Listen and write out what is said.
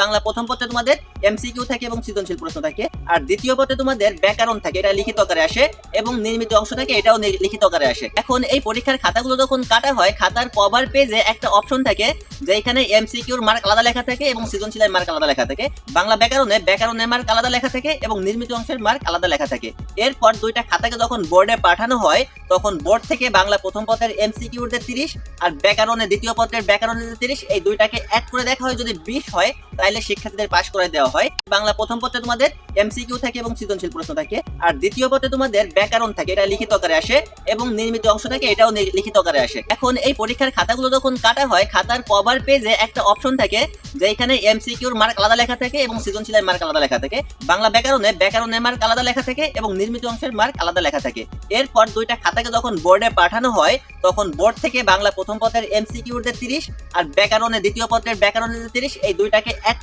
বাংলা প্রথম পত্রে তোমাদের এমসিকিউ থাকে এবং সৃজনশীল প্রশ্ন থাকে। আর দ্বিতীয় পত্রে তোমাদের ব্যাকরণ থাকে, এটা লিখিত আকারে আসে এবং নির্মিত অংশ থাকে, এটাও লিখিত আকারে আসে। এখন এই পরীক্ষার খাতাগুলো যখন কাটা হয়, খাতার কভার পেজে একটা অপশন থাকে, যেখানে এমসিকিউর মার্ক আলাদা লেখা থাকে এবং সৃজনশীলের মার্ক আলাদা লেখা থাকে। বাংলা ব্যাকরণে ব্যাকরণের মার্ক আলাদা লেখা থাকে এবং নির্মিত অংশের মার্ক আলাদা লেখা থাকে। এরপর দুইটা খাতাকে যখন বোর্ডে পাঠানো হয়, তখন বোর্ড থেকে বাংলা প্রথম পত্রের এমসিকিউদের তিরিশ আর ব্যাকরণের দ্বিতীয় পত্রের ব্যাকরণের তিরিশ, এই দুইটাকে অ্যাড করে দেখা হয়। যদি বিশ হয় তাহলে শিক্ষার্থীদের পাশ করে দেওয়া হয়। বাংলা প্রথম পত্রে তোমাদের এমসিকিউ থাকে এবং সৃজনশীল প্রশ্ন থাকে। আর দ্বিতীয় পত্রে তোমাদের ব্যাকরণ থাকে, এটা লিখিত আকারে আসে এবং নির্মিত অংশ থাকে, এটাও লিখিত আকারে আসে। এখন এই পরীক্ষার খাতাগুলো যখন কাটা হয়, খাতার কভার পেজে একটা অপশন থাকে যেখানে এমসিকিউর মার্ক আলাদা লেখা থাকে এবং সৃজনশীলের মার্ক আলাদা লেখা থাকে। বাংলা ব্যাকরণে ব্যাকরণের মার্ক আলাদা লেখা থাকে এবং নির্মিত অংশের মার্ক আলাদা লেখা থাকে। এরপর দুইটা খাতাকে যখন বোর্ডে পাঠানো হয়, তখন বোর্ড থেকে বাংলা প্রথম পথের পত্রের এমসিকিউদের তিরিশ আর ব্যাকরণের দ্বিতীয় পত্রের ব্যাকরণের তিরিশ, এই দুইটাকে